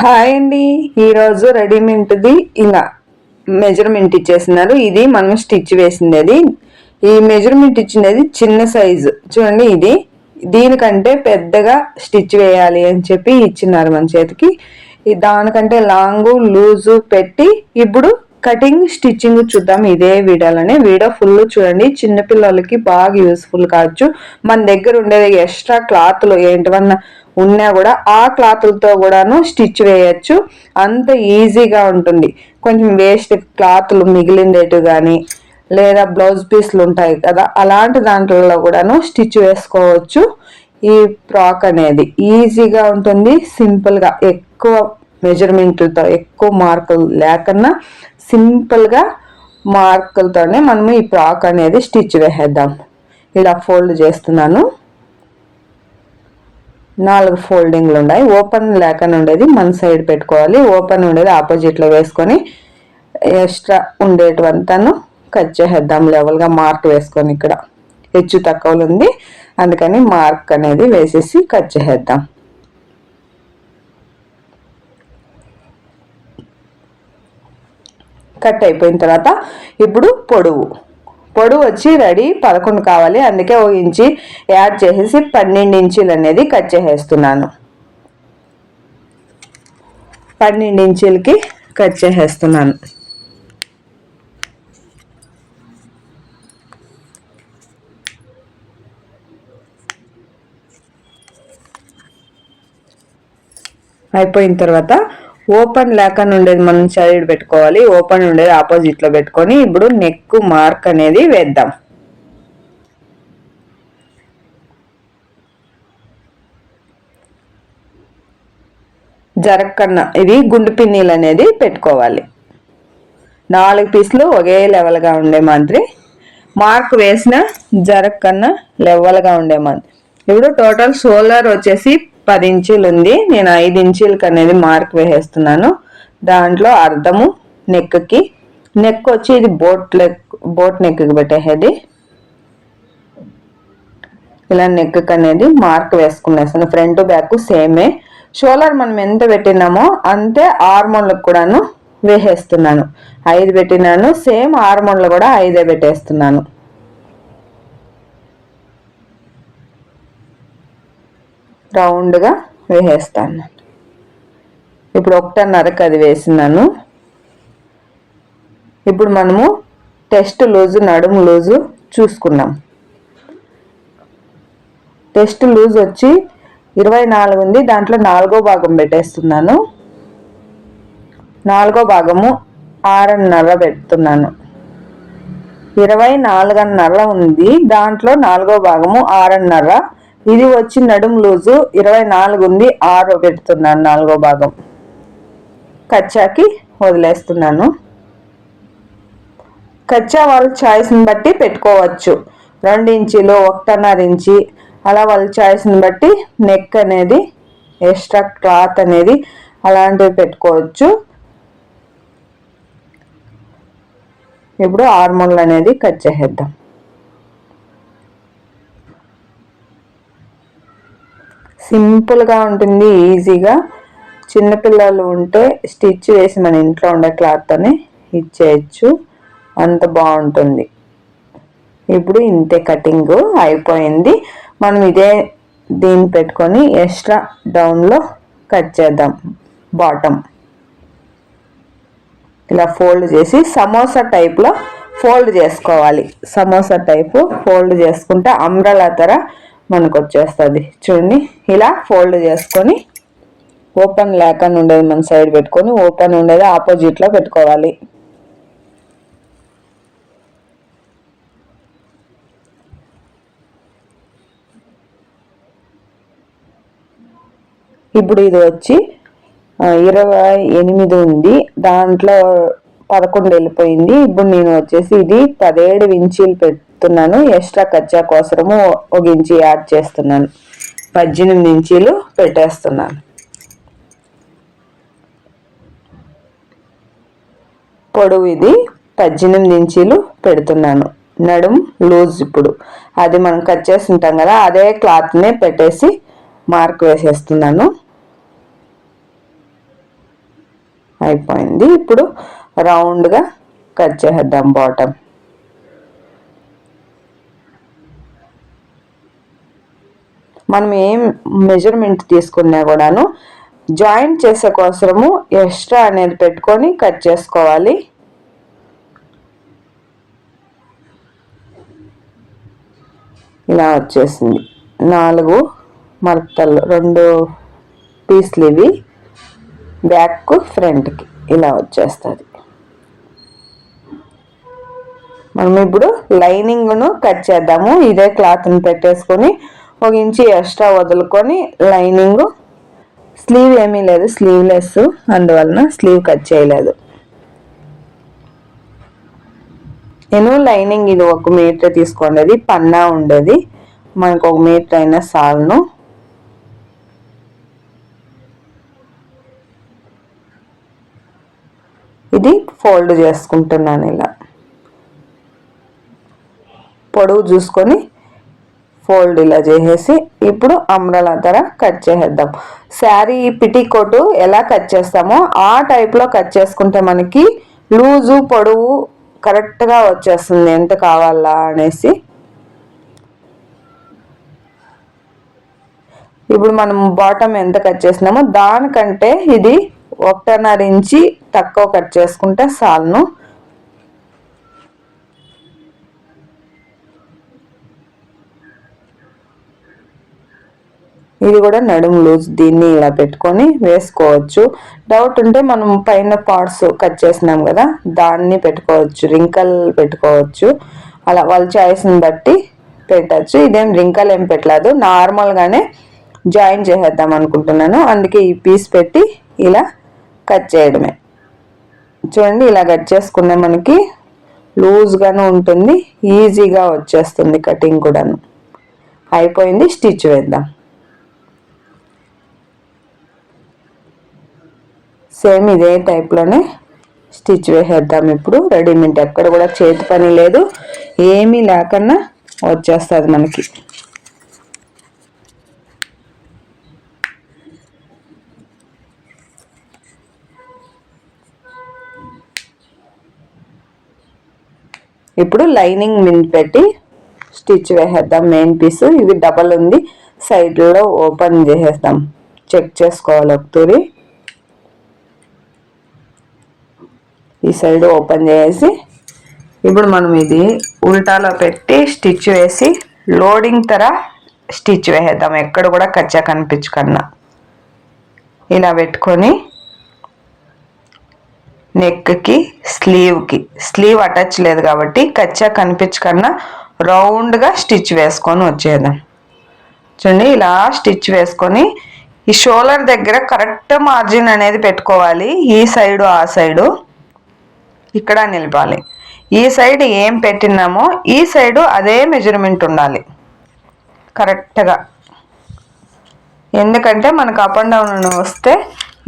Hi అండి. ఈరోజు రెడీమేడ్ది ఇలా మెజర్మెంట్ ఇచ్చేస్తున్నారు. ఇది మనం స్టిచ్ వేసింది అది ఈ మెజర్మెంట్ ఇచ్చినది చిన్న సైజు. చూడండి ఇది. దీనికంటే పెద్దగా స్టిచ్ వేయాలి అని చెప్పి ఇచ్చినారు మన చేతికి. దానికంటే లాంగ్ లూజు పెట్టి ఇప్పుడు కటింగ్ స్టిచ్చింగ్ చూద్దాం ఇదే వీడియోలోనే. వీడియో ఫుల్ చూడండి. చిన్నపిల్లలకి బాగా యూస్ఫుల్ కావచ్చు. మన దగ్గర ఉండేది ఎక్స్ట్రా క్లాత్లు ఏంటివన్నా ఉన్నా కూడా ఆ క్లాత్లతో కూడాను స్టిచ్ వేయచ్చు. అంత ఈజీగా ఉంటుంది. కొంచెం వేస్ట్ క్లాత్లు మిగిలిందేటు కానీ లేదా బ్లౌజ్ పీస్లు ఉంటాయి కదా అలాంటి దాంట్లో కూడాను స్టిచ్ వేసుకోవచ్చు. ఈ ఫ్రాక్ అనేది ఈజీగా ఉంటుంది. సింపుల్గా ఎక్కువ మెజర్మెంట్లతో ఎక్కువ మార్కులు లేకన్నా సింపుల్గా మార్కులతోనే మనము ఈ ఫ్రాక్ అనేది స్టిచ్ వేసేద్దాం. ఇలా ఫోల్డ్ చేస్తున్నాను. నాలుగు ఫోల్డింగ్లు ఉన్నాయి. ఓపెన్ లేకుండా ఉండేది. మన సైడ్ పెట్టుకోవాలి. ఓపెన్ ఉండేది. ఆపోజిట్లో వేసుకొని ఎక్స్ట్రా ఉండేటివంతాను కట్ చేసేద్దాం. లెవెల్గా మార్క్ వేసుకొని ఇక్కడ హెచ్చు తక్కువలు ఉంది. అందుకని మార్క్ అనేది వేసేసి కట్ చేసేద్దాం. కట్ అయిపోయిన తర్వాత ఇప్పుడు పొడవు. పొడవు వచ్చి రెడీ పదకొండు కావాలి. అందుకే ఓ ఇంచి యాడ్ చేసేసి పన్నెండు ఇంచీలు అనేది కట్ చేసేస్తున్నాను. పన్నెండు ఇంచీలకి కట్ చేసేస్తున్నాను. అయిపోయిన తర్వాత ఓపెన్ లేకుండా ఉండేది మనం సైడ్ పెట్టుకోవాలి ఓపెన్ ఉండేది ఆపోజిట్లో పెట్టుకొని ఇప్పుడు నెక్ మార్క్ అనేది వేద్దాం. జరక్కన్న ఇది గుండు పిన్నీలు అనేది పెట్టుకోవాలి. నాలుగు పీసులు ఒకే లెవెల్గా ఉండే మాదిరి. మార్క్ వేసిన జరక్కన్న లెవెల్గా ఉండే మాదిరి. ఇప్పుడు టోటల్ షోల్డర్ వచ్చేసి పది ఇంచీలు ఉంది. నేను ఐదు ఇంచీలకి అనేది మార్క్ వేసేస్తున్నాను. దాంట్లో అర్థము నెక్కి. నెక్ వచ్చి ఇది బోట్ లెక్ బోట్ నెక్కి పెట్టేది ఇలా నెక్ అనేది మార్క్ వేసుకునేస్తాను. ఫ్రంట్ బ్యాక్ సేమే షోలర్ మనం ఎంత పెట్టినామో అంతే ఆర్మోన్లకు కూడాను వేసేస్తున్నాను. ఐదు పెట్టినాను. సేమ్ ఆర్మోన్లు కూడా ఐదే పెట్టేస్తున్నాను. రౌండ్గా వేసేస్తాను. ఇప్పుడు ఒకటన్నరకు అది వేసినాను. ఇప్పుడు మనము టెస్ట్ లూజు నడుము లూజు చూసుకున్నాం. టెస్ట్ లూజ్ వచ్చి ఇరవై నాలుగు ఉంది. దాంట్లో నాలుగో భాగం పెట్టేస్తున్నాను. నాలుగో భాగము ఆరున్నర పెడుతున్నాను. ఇరవై నాలుగున్నర ఉంది. దాంట్లో నాలుగో భాగము ఆరున్నర ఇది వచ్చి నడుము లూజు ఇరవై నాలుగు ఉంది ఆరు పెడుతున్నాను నాలుగో భాగం. కచ్చాకి వదిలేస్తున్నాను. కచ్చా వాళ్ళ చాయిస్ని బట్టి పెట్టుకోవచ్చు. రెండు ఇంచీలు ఒకటిన్నర ఇంచి. అలా వాళ్ళ చాయిస్ని బట్టి నెక్ అనేది ఎక్స్ట్రా క్లాత్ అనేది అలాంటివి పెట్టుకోవచ్చు. ఇప్పుడు ఆర్మోల్ అనేది కట్ చేసేద్దాం. సింపుల్గా ఉంటుంది ఈజీగా. చిన్నపిల్లలు ఉంటే స్టిచ్ వేసి మన ఇంట్లో ఉండే క్లాత్తోనే ఇచ్చేయచ్చు. అంత బాగుంటుంది. ఇప్పుడు ఇంతే కటింగ్ అయిపోయింది. మనం ఇదే దీన్ని పెట్టుకొని ఎక్స్ట్రా డౌన్లో కట్ చేద్దాం. బాటమ్. ఇలా ఫోల్డ్ చేసి సమోసా టైప్లో ఫోల్డ్ చేసుకోవాలి. సమోసా టైపు ఫోల్డ్ చేసుకుంటే అంబ్రలా తర మనకు వచ్చేస్తుంది. చూడండి ఇలా ఫోల్డ్ చేసుకొని ఓపెన్ లేకుండా ఉండేది మన సైడ్ పెట్టుకొని ఓపెన్ ఉండేది ఆపోజిట్లో పెట్టుకోవాలి. ఇప్పుడు ఇది వచ్చి ఇరవై ఎనిమిది ఉంది. దాంట్లో పదకొండు వెళ్ళిపోయింది. ఇప్పుడు నేను వచ్చేసి ఇది పదిహేడు ఇంచీలు చెప్తున్నాను. ఎక్స్ట్రా కజ్జా కోసరము ఒక ఇంచి యాడ్ చేస్తున్నాను. పద్దెనిమిది ఇంచీలు పెట్టేస్తున్నాను. పొడవు ఇది. పద్దెనిమిది ఇంచీలు పెడుతున్నాను. నడుం లూజ్ ఇప్పుడు. అది మనం కట్ చేసి ఉంటాం కదా అదే క్లాత్నే పెట్టేసి మార్క్ వేసేస్తున్నాను. అయిపోయింది. ఇప్పుడు రౌండ్గా కట్ చేద్దాం బాటమ్. మనం ఏం మెజర్మెంట్ తీసుకున్నా కూడాను జాయింట్ చేసే కోసము ఎక్స్ట్రా అనేది పెట్టుకొని కట్ చేసుకోవాలి. ఇలా వచ్చేసింది. నాలుగు మరతలు రెండు పీస్లు ఇవి. బ్యాక్ ఫ్రంట్కి ఇలా వచ్చేస్తుంది. మనం ఇప్పుడు లైనింగ్ను కట్ చేద్దాము. ఇదే క్లాత్ని పెట్టేసుకొని ఒక ఇంచి ఎక్స్ట్రా వదులుకొని లైనింగ్. స్లీవ్ ఏమీ లేదు స్లీవ్లెస్. అందువలన స్లీవ్ కట్ చేయలేదు. నేను లైనింగ్ ఇది ఒక మీటర్ తీసుకోండి. పన్నా ఉండేది. మనకు ఒక మీటర్ అయినా సాల్ను. ఇది ఫోల్డ్ చేసుకుంటున్నాను ఇలా. పొడవు చూసుకొని ఫోల్డ్ ఇలా చేసేసి ఇప్పుడు అమ్రల ధర కట్ చేసేద్దాం. శారీ పిటికోటు ఎలా కట్ చేస్తామో ఆ టైప్లో కట్ చేసుకుంటే మనకి లూజు పొడవు కరెక్ట్గా వచ్చేస్తుంది. ఎంత కావాలా అనేసి. ఇప్పుడు మనం బాటమ్ ఎంత కట్ చేసినామో దానికంటే ఇది ఒకటిన్నర ఇంచి తక్కువ కట్ చేసుకుంటే సాల్ను ఇది కూడా నడుము లూజ్ దీన్ని ఇలా పెట్టుకొని వేసుకోవచ్చు. డౌట్ ఉంటే మనం పైన పార్ట్స్ కట్ చేసినాం కదా దాన్ని పెట్టుకోవచ్చు రింకల్ పెట్టుకోవచ్చు. అలా వాళ్ళ చాయిస్ని బట్టి పెట్టచ్చు. ఇదేం రింకల్ ఏం పెట్టలేదు. నార్మల్గానే జాయిన్ చేసేద్దాం అనుకుంటున్నాను. అందుకే ఈ పీస్ పెట్టి ఇలా కట్ చేయడమే. చూడండి ఇలా కట్ చేసుకునే మనకి లూజ్గాను ఉంటుంది. ఈజీగా వచ్చేస్తుంది కటింగ్ కూడాను. అయిపోయింది స్టిచ్ వేద్దాం. సేమ్ ఇదే టైప్లోనే స్టిచ్ వేసేద్దాం ఇప్పుడు. రెడీమేడ్ ఎక్కడ కూడా చేతి పని లేదు. ఏమీ లేకుండా వచ్చేస్తుంది మనకి. ఇప్పుడు లైనింగ్ మిన్ పెట్టి స్టిచ్ వేసేద్దాం. Main piece. ఇవి డబల్ ఉంది. సైడ్లో ఓపెన్ చేసేద్దాం. చెక్ చేసుకోవాలి ఒకతూరి ఈ సైడ్ ఓపెన్ చేసి ఇప్పుడు మనం ఇది ఉల్టాలో పెట్టి స్టిచ్ వేసి లోడింగ్ తర స్టిచ్ వేసేద్దాం. ఎక్కడ కూడా కచ్చా కనిపించకన్నా. ఇలా పెట్టుకొని నెక్కి స్లీవ్కి. స్లీవ్ అటాచ్ లేదు కాబట్టి కచ్చా కనిపించకన్నా రౌండ్గా స్టిచ్ వేసుకొని వచ్చేద్దాం. చూడండి ఇలా స్టిచ్ వేసుకొని ఈ షోలర్ దగ్గర కరెక్ట్ మార్జిన్ అనేది పెట్టుకోవాలి. ఈ సైడు ఆ సైడు. ఇక్కడ నిలపాలి ఈ సైడ్ ఏం పెట్టినామో ఈ సైడు అదే మెజర్మెంట్ ఉండాలి. కరెక్ట్గా ఎందుకంటే మనకు అప్ అండ్ డౌన్ వస్తే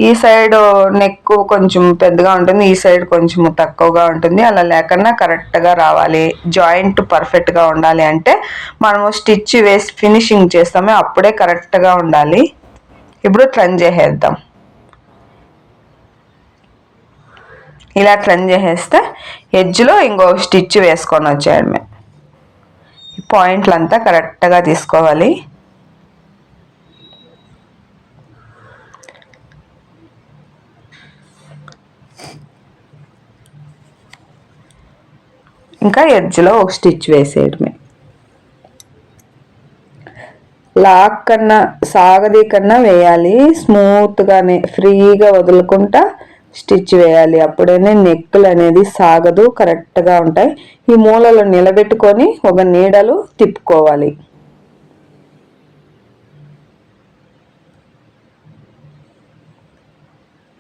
ఈ సైడ్ నెక్ కొంచెం పెద్దగా ఉంటుంది ఈ సైడ్ కొంచెం తక్కువగా ఉంటుంది. అలా లేకుండా కరెక్ట్గా రావాలి. జాయింట్ పర్ఫెక్ట్గా ఉండాలి అంటే మనము స్టిచ్ వేసి ఫినిషింగ్ చేస్తామే అప్పుడే కరెక్ట్గా ఉండాలి. ఇప్పుడు ట్రన్ చేసేద్దాం. ఇలా ట్రన్ చేసేస్తే ఎడ్జ్లో ఇంకో స్టిచ్ వేసుకొని వచ్చేయడమే. పాయింట్లు అంతా కరెక్ట్గా తీసుకోవాలి. ఇంకా ఎడ్జ్లో ఒక స్టిచ్ వేసేయడమే. లాక్ కన్నా సాగది కన్నా వేయాలి. స్మూత్గానే ఫ్రీగా వదులుకుంటా స్టిచ్ వేయాలి. అప్పుడనే నెక్కులు అనేది సాగదు కరెక్ట్గా ఉంటాయి. ఈ మూలలో నిలబెట్టుకొని ఒక నీడలు తిప్పుకోవాలి.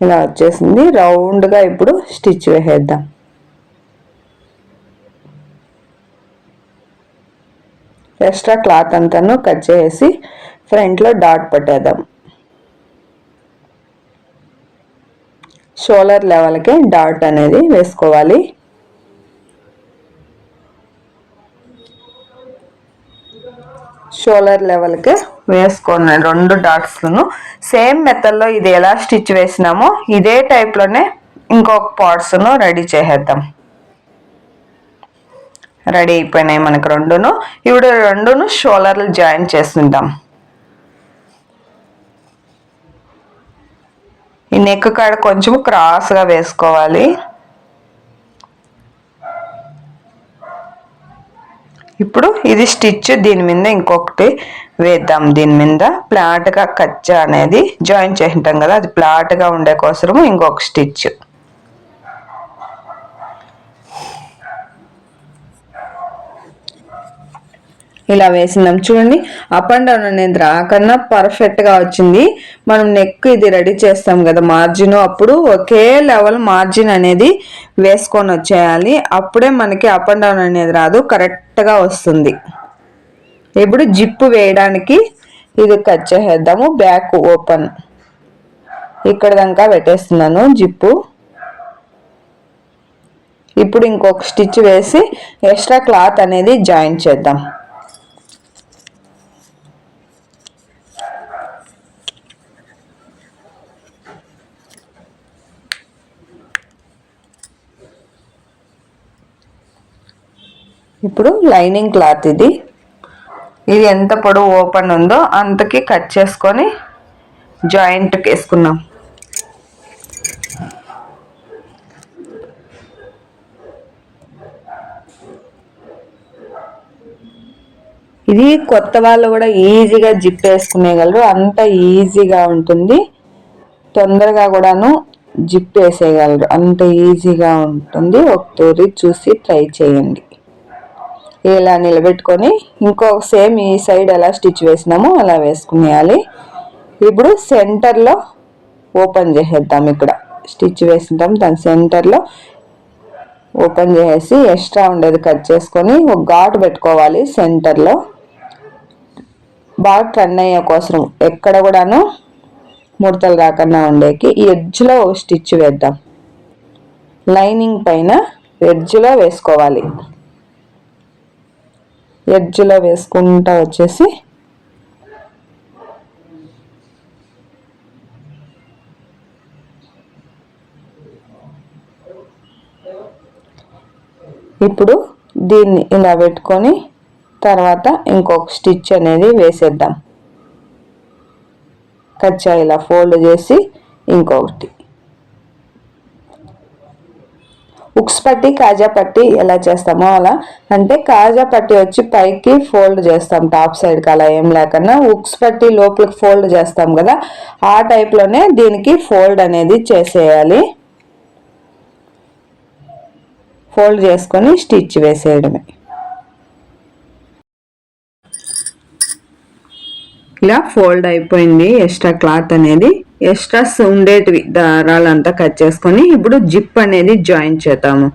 ఇలా వచ్చేసింది. రౌండ్గా ఇప్పుడు స్టిచ్ వేసేద్దాం. ఎక్స్ట్రా క్లాత్ అంతాను కట్ చేసి ఫ్రంట్లో డాట్ పట్టేద్దాం. షోలర్ లెవెల్కి డాట్ అనేది వేసుకోవాలి. షోలర్ లెవెల్కి వేసుకున్నాను రెండు డాట్స్లను. సేమ్ మెథడ్లో ఇది ఎలా స్టిచ్ వేసినామో ఇదే టైప్లోనే ఇంకొక పార్ట్స్ను రెడీ చేసేద్దాం. రెడీ అయిపోయినాయి మనకు రెండును. ఇప్పుడు రెండును షోలర్లు జాయిన్ చేస్తుంటాం. నెక్ కాడ కొంచెం క్రాస్గా వేసుకోవాలి. ఇప్పుడు ఇది స్టిచ్ దీని మీద ఇంకొకటి వేద్దాం. దీని మీద ప్లాట్గా కచ్చ అనేది జాయిన్ చేసింటాం కదా అది ప్లాట్గా ఉండే కోసము ఇంకొక స్టిచ్ ఇలా వేసిందాం. చూడండి అప్ అండ్ డౌన్ అనేది రాకన్నా పర్ఫెక్ట్గా వచ్చింది. మనం నెక్ ఇది రెడీ చేస్తాం కదా మార్జిన్ అప్పుడు ఒకే లెవెల్ మార్జిన్ అనేది వేసుకొని వచ్చేయాలి. అప్పుడే మనకి అప్ అండ్ డౌన్ అనేది రాదు కరెక్ట్గా వస్తుంది. ఇప్పుడు జిప్పు వేయడానికి ఇది కట్ చేసేద్దాము బ్యాక్ ఓపెన్ ఇక్కడ దాకా పెట్టేస్తున్నాను జిప్పు ఇప్పుడు ఇంకొక స్టిచ్ వేసి ఎక్స్ట్రా క్లాత్ అనేది జాయిన్ చేద్దాం. ఇప్పుడు లైనింగ్ క్లాత్ ఇది. ఇది ఎంత పొడవు ఓపెన్ ఉందో అంతకి కట్ చేసుకొని జాయింట్కి వేసుకున్నాం ఇది కొత్త వాళ్ళు కూడా ఈజీగా జిప్ వేసుకునేయగలరు అంత ఈజీగా ఉంటుంది. తొందరగా కూడాను జిప్ వేసేయగలరు. అంత ఈజీగా ఉంటుంది. ఒకసారి చూసి ట్రై చేయండి. ఇలా నిలబెట్టుకొని ఇంకో సేమ్ ఈ సైడ్ ఎలా స్టిచ్ వేసినామో అలా వేసుకునేయాలి. ఇప్పుడు సెంటర్లో ఓపెన్ చేసేద్దాం ఇక్కడ. స్టిచ్ వేసిద్దాం దాని సెంటర్లో ఓపెన్ చేసేసి ఎక్స్ట్రా ఉండేది కట్ చేసుకొని ఒక ఘాటు పెట్టుకోవాలి సెంటర్లో. బాగా టర్న్ అయ్యే కోసం ఎక్కడ కూడాను ముడతలు రాకుండా ఉండేకి ఈ ఎడ్జ్లో స్టిచ్ వేద్దాం. లైనింగ్ పైన ఎడ్జ్లో వేసుకోవాలి. ఎడ్జ్లో వేసుకుంటా వచ్చేసి ఇప్పుడు దీన్ని ఇలా పెట్టుకొని తర్వాత ఇంకొక స్టిచ్ అనేది వేసేద్దాం. కచ్చా ఇలా ఫోల్డ్ చేసి ఇంకొకటి. ఉక్స్ పట్టి కాజా పట్టి ఎలా చేస్తామో అలా. అంటే కాజా పట్టి వచ్చి పైకి ఫోల్డ్ చేస్తాం టాప్ సైడ్కి అలా ఏం లేకుండా ఉక్స్ పట్టి లోపలికి ఫోల్డ్ చేస్తాం కదా ఆ టైప్లోనే దీనికి ఫోల్డ్ అనేది చేసేయాలి. ఫోల్డ్ చేసుకొని స్టిచ్ వేసేయడమే. ఇలా ఫోల్డ్ అయిపోయింది ఎక్స్ట్రా క్లాత్ అనేది. ఎక్స్ట్రాస్ ఉండేటివి దారాలంతా కట్ చేసుకొని ఇప్పుడు జిప్ అనేది జాయిన్ చేద్దాము.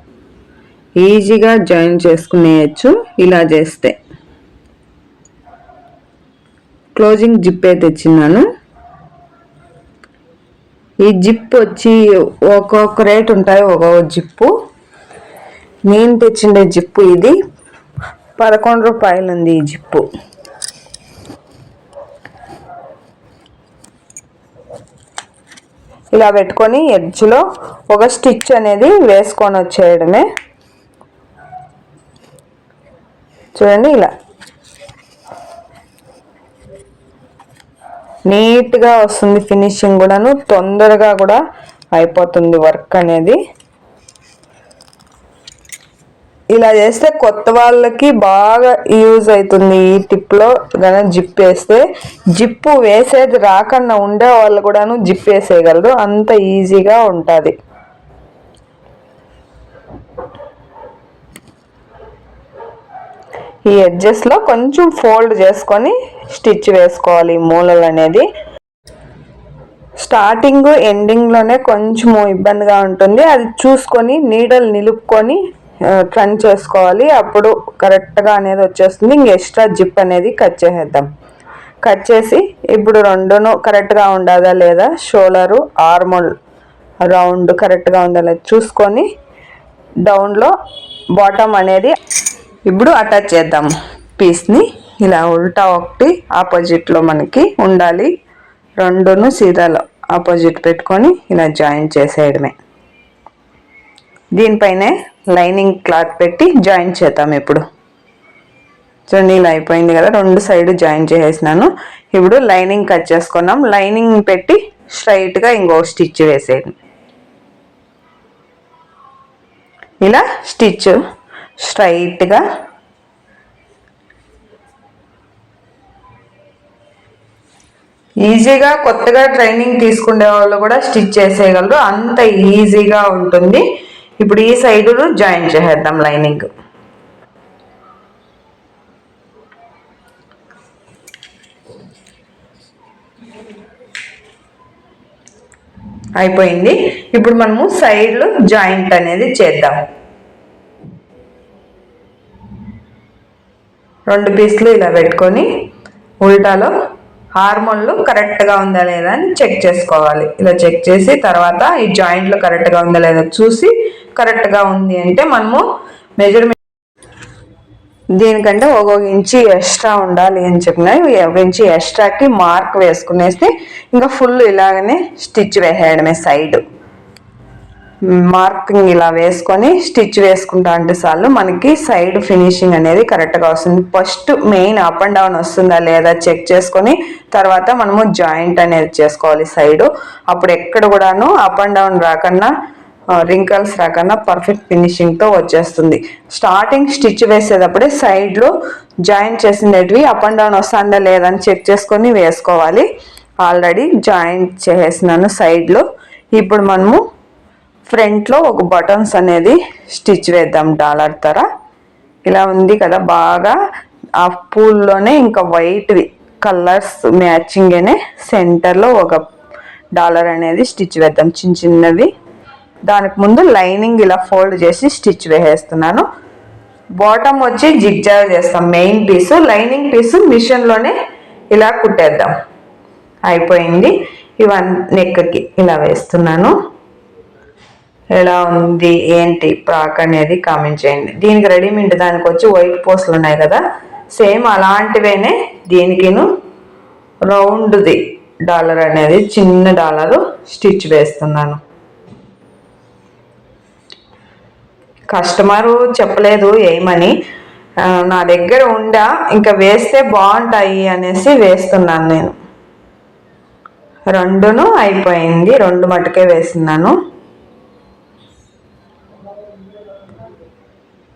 ఈజీగా జాయిన్ చేసుకునేయచ్చు ఇలా చేస్తే. క్లోజింగ్ జిప్ అయితే తెచ్చినాను ఈ జిప్ వచ్చి ఒక్కొక్క రేట్ ఉంటాయి ఒక్కొక్క జిప్పు. నేను తెచ్చిండే జిప్పు ఇది. పదకొండు రూపాయలు ఉంది ఈ జిప్పు. ఇలా పెట్టుకొని ఎడ్జ్లో ఒక స్టిచ్ అనేది వేసుకొని వచ్చేయడమే. చూడండి ఇలా. నీట్గా వస్తుంది ఫినిషింగ్ కూడాను తొందరగా కూడా అయిపోతుంది వర్క్ అనేది. ఇలా చేస్తే కొత్త వాళ్ళకి బాగా యూజ్ అవుతుంది ఈ టిప్లో. కానీ జిప్ వేస్తే జిప్పు వేసేది రాకుండా ఉండే వాళ్ళు కూడాను జిప్ వేసేయగలరు. అంత ఈజీగా ఉంటుంది. ఈ ఎడ్జెస్లో కొంచెం ఫోల్డ్ చేసుకొని స్టిచ్ వేసుకోవాలి ఈ మూలలు అనేది. స్టార్టింగ్ ఎండింగ్లోనే కొంచెము ఇబ్బందిగా ఉంటుంది. అది చూసుకొని నీడలు నిలుపుకొని ట్రన్ చేసుకోవాలి. అప్పుడు కరెక్ట్గా అనేది వచ్చేస్తుంది. ఇంక ఎక్స్ట్రా జిప్ అనేది కట్ చేసేద్దాం. కట్ చేసి ఇప్పుడు రెండును కరెక్ట్గా ఉండదా లేదా? షోలరు ఆర్మోల్ రౌండ్ కరెక్ట్గా ఉందా లేదా చూసుకొని డౌన్లో బాటమ్ అనేది ఇప్పుడు అటాచ్ చేద్దాం. పీస్ని ఇలా ఉల్టా ఒకటి ఆపోజిట్లో మనకి ఉండాలి. రెండును సీదాలో ఆపోజిట్ పెట్టుకొని ఇలా జాయిన్ చేసేయడమే. దీనిపైనే లైనింగ్ క్లాత్ పెట్టి జాయిన్ చేద్దాం ఇప్పుడు. చూడండి ఇలా అయిపోయింది కదా. రెండు సైడ్ జాయిన్ చేసేసినాను. ఇప్పుడు లైనింగ్ కట్ చేసుకున్నాం. లైనింగ్ పెట్టి స్ట్రైట్గా ఇంకో స్టిచ్ వేసేది ఇలా స్టిచ్ స్ట్రైట్గా ఈజీగా కొత్తగా ట్రైనింగ్ తీసుకునే వాళ్ళు కూడా స్టిచ్ చేసేయగలరు. అంత ఈజీగా ఉంటుంది. ఇప్పుడు ఈ సైడు జాయిన్ చేసేద్దాం లైనింగ్ అయిపోయింది. ఇప్పుడు మనము సైడ్లు జాయింట్ అనేది చేద్దాం. రెండు పీసులు ఇలా పెట్టుకొని ఉల్టాలో హార్మోన్లు కరెక్ట్గా ఉందా లేదా అని చెక్ చేసుకోవాలి. ఇలా చెక్ చేసి తర్వాత ఈ జాయింట్లు కరెక్ట్గా ఉందా లేదా చూసి కరెక్ట్గా ఉంది అంటే మనము మెజర్మెంట్ దీనికంటే ఒక్కొక్క ఇంచి ఎక్స్ట్రా ఉండాలి అని చెప్పినాయి ఒక ఇంచి ఎక్స్ట్రాకి మార్క్ వేసుకునేస్తే ఇంకా ఫుల్ ఇలాగనే స్టిచ్ వేసేయడమే సైడ్. మార్కింగ్ ఇలా వేసుకొని స్టిచ్ వేసుకుంటా అంటే చాలు. మనకి సైడ్ ఫినిషింగ్ అనేది కరెక్ట్గా వస్తుంది. First main up and down వస్తుందా లేదా చెక్ చేసుకొని తర్వాత మనము జాయింట్ అనేది చేసుకోవాలి సైడు. అప్పుడు ఎక్కడ కూడాను అప్ అండ్ డౌన్ రాకన్నా రింకల్స్ రాకుండా పర్ఫెక్ట్ ఫినిషింగ్తో వచ్చేస్తుంది. స్టార్టింగ్ స్టిచ్ వేసేటప్పుడే సైడ్లో జాయిన్ చేసినవి అప్ అండ్ డౌన్ వస్తుందా లేదని చెక్ చేసుకొని వేసుకోవాలి. ఆల్రెడీ జాయింట్ చేసేసినాను సైడ్లో. ఇప్పుడు మనము ఫ్రంట్లో ఒక బటన్స్ అనేది స్టిచ్ వేద్దాం డాలర్ తర. ఇలా ఉంది కదా బాగా. ఆ పూల్లోనే ఇంకా వైట్వి కలర్స్ మ్యాచింగ్ అనే సెంటర్లో ఒక డాలర్ అనేది స్టిచ్ వేద్దాం చిన్న చిన్నవి. దానికి ముందు లైనింగ్ ఇలా ఫోల్డ్ చేసి స్టిచ్ వేసేస్తున్నాను. బాటమ్ వచ్చి జిగ్జాగ్ చేస్తాం మెయిన్ పీసు. లైనింగ్ పీసు మిషన్లోనే ఇలా కుట్టేద్దాం. అయిపోయింది. ఇవన్నీ నెక్కకి ఇలా వేస్తున్నాను. ఎలా ఉంది ఏంటి ప్రాక్ అనేది కామెంట్ చేయండి. దీనికి రెడీమేడ్ దానికి వచ్చి వైట్ పోస్టులు ఉన్నాయి కదా? సేమ్ అలాంటివేనే దీనికిను రౌండ్ది డాలర్ అనేది చిన్న డాలరు స్టిచ్ వేస్తున్నాను. కస్టమరు చెప్పలేదు ఏమని. నా దగ్గర ఉండా ఇంకా వేస్తే బాగుంటాయి అనేసి వేస్తున్నాను నేను. రెండును అయిపోయింది రెండు మటుకే వేస్తున్నాను.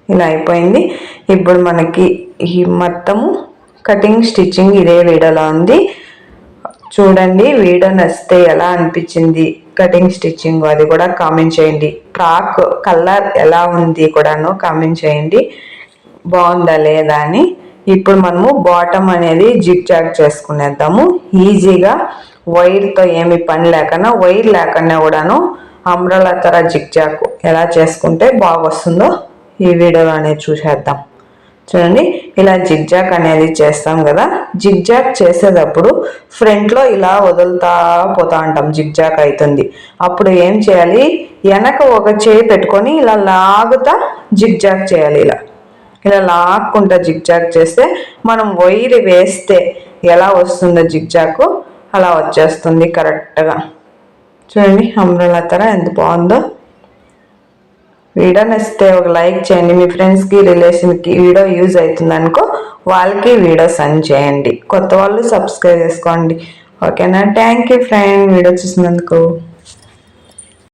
ఇలా అయిపోయింది. ఇప్పుడు మనకి ఈ మొత్తము కటింగ్ స్టిచ్చింగ్ ఇదే వీడియోలో ఉంది. చూడండి వీడియో నచ్చితే ఎలా అనిపించింది కటింగ్ స్టిచ్చింగ్ అది కూడా కామెంట్ చేయండి. ఫ్రాక్ కలర్ ఎలా ఉంది కూడాను కామెంట్ చేయండి. బాగుందా లేదా అని. ఇప్పుడు మనము బాటమ్ అనేది జిగ్ జాగ్ చేసుకునేద్దాము ఈజీగా వైర్తో ఏమి పని లేకుండా వైర్ లేకుండా కూడాను అమ్రల తర జిగ్జాగ్ ఎలా చేసుకుంటే బాగా వస్తుందో ఈ వీడియోలో అనేది చూసేద్దాం. చూడండి ఇలా జిగ్జాక్ అనేది చేస్తాం కదా. జిగ్జాక్ చేసేటప్పుడు ఫ్రంట్లో ఇలా వదులుతా పోతా ఉంటాం జిగ్జాక్ అవుతుంది. అప్పుడు ఏం చేయాలి? వెనక ఒక చేయి పెట్టుకొని ఇలా లాగుతా జిగ్జాక్ చేయాలి ఇలా. ఇలా లాక్కుంటా జిగ్జాక్ చేస్తే మనం వైర్ వేస్తే ఎలా వస్తుందో జిగ్జాక్ అలా వచ్చేస్తుంది కరెక్ట్గా చూడండి అమ్రల తర ఎంత బాగుందో. వీడియో నచ్చితే ఒక లైక్ చేయండి. మీ ఫ్రెండ్స్కి రిలేషన్కి వీడియో యూజ్ అవుతుంది అనుకో వాళ్ళకి వీడియో సెండ్ చేయండి. కొత్త వాళ్ళు సబ్స్క్రైబ్ చేసుకోండి. ఓకేనా థ్యాంక్ యూ ఫ్రెండ్ వీడియో చూసినందుకు.